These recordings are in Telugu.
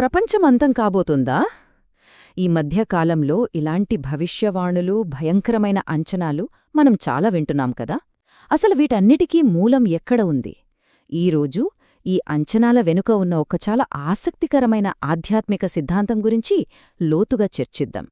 ప్రపంచమంతం కాబోతుందా? ఈ మధ్యకాలంలో ఇలాంటి భవిష్యవాణులు భయంకరమైన అంచనాలు మనం చాలా వింటున్నాం కదా. అసలు వీటన్నిటికీ మూలం ఎక్కడ ఉంది? ఈరోజు ఈ అంచనాల వెనుక ఉన్న ఒక చాలా ఆసక్తికరమైన ఆధ్యాత్మిక సిద్ధాంతం గురించి లోతుగా చర్చిద్దాం.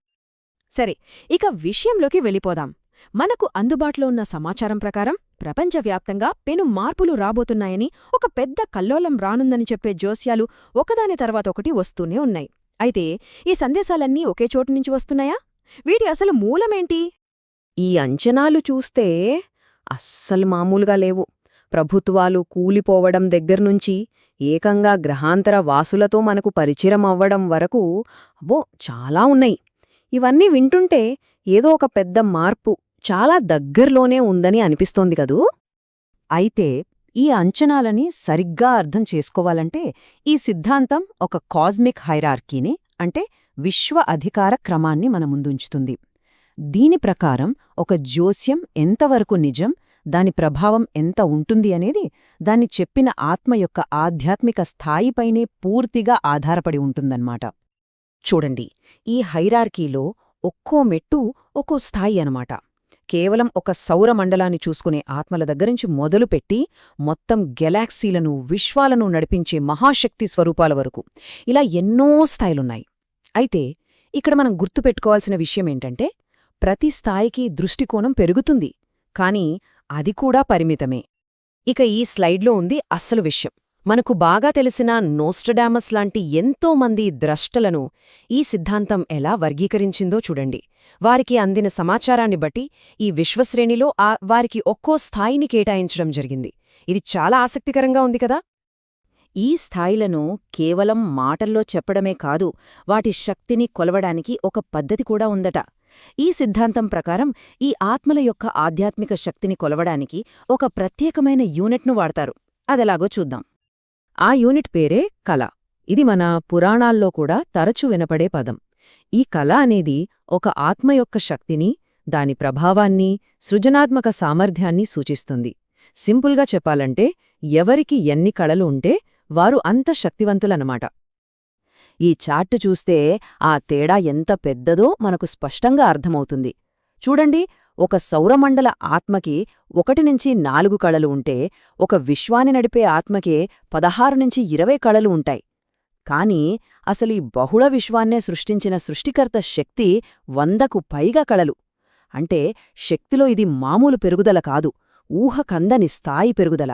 సరే ఇక విషయంలోకి వెళ్ళిపోదాం. మనకు అందుబాటులో ఉన్న సమాచారం ప్రకారం ప్రపంచవ్యాప్తంగా పెను మార్పులు రాబోతున్నాయని ఒక పెద్ద కల్లోలం రానుందని చెప్పే జోస్యాలు ఒకదాని తర్వాత ఒకటి వస్తూనే ఉన్నాయి. అయితే ఈ సందేశాలన్నీ ఒకే చోటు నుంచి వస్తున్నాయా? వీటి అసలు మూలమేంటి? ఈ అంచనాలు చూస్తే అస్సలు మామూలుగా లేవు. ప్రభుత్వాలు కూలిపోవడం దగ్గర్నుంచి ఏకంగా గ్రహాంతర వాసులతో మనకు పరిచయం అవ్వడం వరకు అబ్బో చాలా ఉన్నాయి. ఇవన్నీ వింటుంటే ఏదో ఒక పెద్ద మార్పు. చాలా దగ్గర్లోనే ఉందని అనిపిస్తోంది కదూ? అయితే ఈ అంచనాలని సరిగ్గా అర్థం చేసుకోవాలంటే ఈ సిద్ధాంతం ఒక కాస్మిక్ హైరార్కీని అంటే విశ్వ అధికార క్రమాన్ని మన ముందుంచుతుంది. దీని ప్రకారం ఒక జోస్యం ఎంతవరకు నిజం దాని ప్రభావం ఎంత ఉంటుంది అనేది దాన్ని చెప్పిన ఆత్మ యొక్క ఆధ్యాత్మిక స్థాయిపైనే పూర్తిగా ఆధారపడి ఉంటుందన్నమాట. చూడండి ఈ హైరార్కీలో ఒక్కో మెట్టు ఒక్కో స్థాయి అనమాట కేవలం ఒక సౌరమండలాన్ని చూసుకునే ఆత్మల దగ్గరించి మొదలుపెట్టి మొత్తం గెలాక్సీలను విశ్వాలను నడిపించే మహాశక్తి స్వరూపాల వరకు. ఇలా ఎన్నో స్థాయిలున్నాయి. అయితే ఇక్కడ మనం గుర్తుపెట్టుకోవాల్సిన విషయమేంటంటే ప్రతి స్థాయికి దృష్టికోణం పెరుగుతుంది. కాని అది కూడా పరిమితమే. ఇక ఈ స్లైడ్లో ఉంది అస్సలు విషయం. మనకు బాగా తెలిసిన నోస్టడామస్ లాంటి ఎంతో మంది ద్రష్టలను ఈ సిద్ధాంతం ఎలా వర్గీకరించిందో చూడండి. వారికి అందిన సమాచారాన్ని బట్టి ఈ విశ్వశ్రేణిలో ఆ వారికి ఒక్కో స్థాయిని కేటాయించడం జరిగింది. ఇది చాలా ఆసక్తికరంగా ఉంది కదా? ఈ స్థాయిలను కేవలం మాటల్లో చెప్పడమే కాదు వాటి శక్తిని కొలవడానికి ఒక పద్ధతి కూడా ఉందట. ఈ సిద్ధాంతం ప్రకారం ఈ ఆత్మల యొక్క ఆధ్యాత్మిక శక్తిని కొలవడానికి ఒక ప్రత్యేకమైన యూనిట్ను వాడతారు. అదెలాగో చూద్దాం. ఆ యూనిట్ పేరే కళ. ఇది మన పురాణాల్లో కూడా తరచు వినపడే పదం. ఈ కళ అనేది ఒక ఆత్మ యొక్క శక్తిని దాని ప్రభావాన్ని సృజనాత్మక సామర్థ్యాన్ని సూచిస్తుంది. సింపుల్గా చెప్పాలంటే ఎవరికి ఎన్ని కళలు ఉంటే వారు అంత శక్తివంతులన్నమాట. ఈ చార్ట్ చూస్తే ఆ తేడా ఎంత పెద్దదో మనకు స్పష్టంగా అర్థమవుతుంది. చూడండి ఒక సౌరమండల ఆత్మకి ఒకటి నుంచి నాలుగు కళలు ఉంటే ఒక విశ్వాన్ని నడిపే ఆత్మకే పదహారు నుంచి ఇరవై కళలు ఉంటాయి. కాని అసలీ బహుళ విశ్వాన్నే సృష్టించిన సృష్టికర్త శక్తి వందకు పైగా కళలు. అంటే శక్తిలో ఇది మామూలు పెరుగుదల కాదు ఊహకందని స్థాయి పెరుగుదల.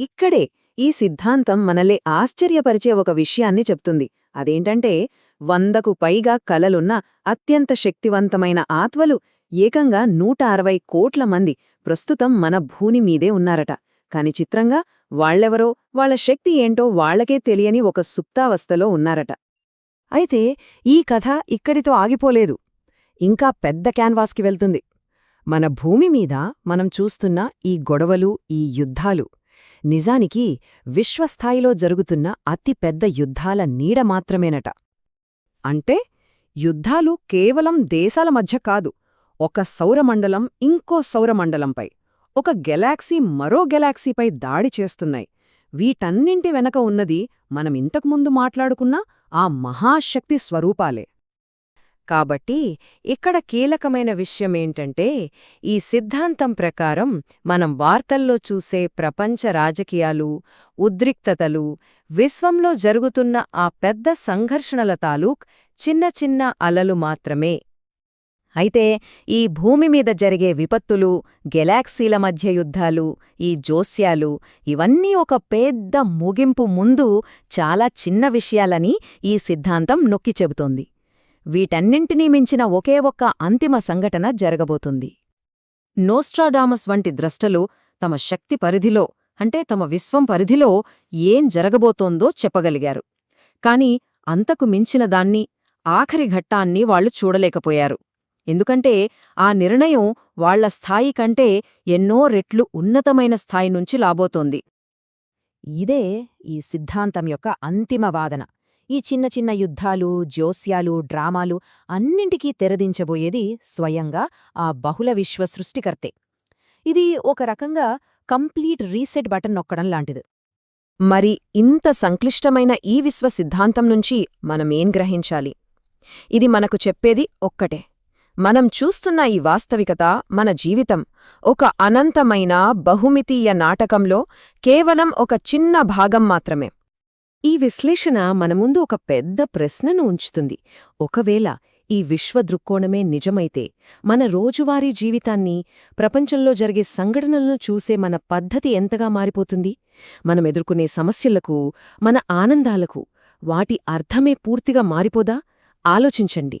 ఇక్కడే ఈ సిద్ధాంతం మనలే ఆశ్చర్యపరిచే ఒక విషయాన్ని చెప్తుంది. అదేంటంటే వందకు పైగా కలలున్న అత్యంత శక్తివంతమైన ఆత్వలు ఏకంగా నూట అరవై కోట్ల మంది ప్రస్తుతం మన భూమి మీదే ఉన్నారట. కాని చిత్రంగా వాళ్ళెవరో వాళ్ళ శక్తి ఏంటో వాళ్ళకే తెలియని ఒక సుప్తావస్థలో ఉన్నారట. అయితే ఈ కథ ఇక్కడితో ఆగిపోలేదు. ఇంకా పెద్ద క్యాన్వాస్కి వెళ్తుంది. మన భూమి మీద మనం చూస్తున్న ఈ గొడవలు ఈ యుద్ధాలు నిజానికి విశ్వస్థాయిలో జరుగుతున్న అతి పెద్ద యుద్ధాల నీడ మాత్రమేనట. అంటే యుద్ధాలు కేవలం దేశాల మధ్య కాదు ఒక సౌరమండలం ఇంకో సౌరమండలంపై ఒక గెలాక్సీ మరో గెలాక్సీపై దాడి చేస్తున్నాయి. వీటన్నింటి వెనక ఉన్నది మనం ఇంతకుముందు మాట్లాడుకున్న ఆ మహాశక్తి స్వరూపాలే. కాబట్టి ఇక్కడ కీలకమైన విషయమేంటంటే ఈ సిద్ధాంతం ప్రకారం మనం వార్తల్లో చూసే ప్రపంచ రాజకీయాలు ఉద్రిక్తతలు విశ్వంలో జరుగుతున్న ఆ పెద్ద సంఘర్షణల తాలూక్ చిన్న చిన్న అలలు మాత్రమే. అయితే ఈ భూమి మీద జరిగే విపత్తులు గెలాక్సీల మధ్య యుద్ధాలు ఈ జోస్యాలు ఇవన్నీ ఒక పెద్ద ముగింపు ముందు చాలా చిన్న విషయాలని ఈ సిద్ధాంతం నొక్కి చెబుతోంది. వీటన్నింటినీ మించిన ఒకే ఒక్క అంతిమ సంఘటన జరగబోతుంది. నోస్ట్రాడామస్ వంటి ద్రష్టలు తమ శక్తి పరిధిలో అంటే తమ విశ్వం పరిధిలో ఏం జరగబోతోందో చెప్పగలిగారు. కాని అంతకు మించిన దాన్ని ఆఖరి ఘట్టాన్ని వాళ్ళు చూడలేకపోయారు. ఎందుకంటే ఆ నిర్ణయం వాళ్ళ స్థాయి కంటే ఎన్నో రెట్లు ఉన్నతమైన స్థాయి నుంచి లాబోతోంది. ఇదే ఈ సిద్ధాంతం యొక్క అంతిమ వాదన. ఈ చిన్న చిన్న యుద్ధాలు జ్యోస్యాలు డ్రామాలు అన్నింటికీ తెరదించబోయేది స్వయంగా ఆ బహుళ విశ్వ సృష్టికర్తే. ఇది ఒక రకంగా కంప్లీట్ రీసెట్ బటన్ నొక్కడం లాంటిది. మరి ఇంత సంక్లిష్టమైన ఈ విశ్వ సిద్ధాంతం నుంచి మనమేం గ్రహించాలి? ఇది మనకు చెప్పేది ఒక్కటే. మనం చూస్తున్న ఈ వాస్తవికత మన జీవితం. ఒక అనంతమైన బహుమితీయ నాటకంలో కేవలం ఒక చిన్న భాగం మాత్రమే. ఈ విశ్లేషణ మన ముందు ఒక పెద్ద ప్రశ్నను ఉంచుతుంది. ఒకవేళ ఈ విశ్వ దృక్కోణమే నిజమైతే మన రోజువారీ జీవితాన్ని ప్రపంచంలో జరిగే సంఘటనలను చూసే మన పద్ధతి ఎంతగా మారిపోతుంది? మనం ఎదుర్కొనే సమస్యలకు మన ఆనందాలకు వాటి అర్థమే పూర్తిగా మారిపోదా? ఆలోచించండి.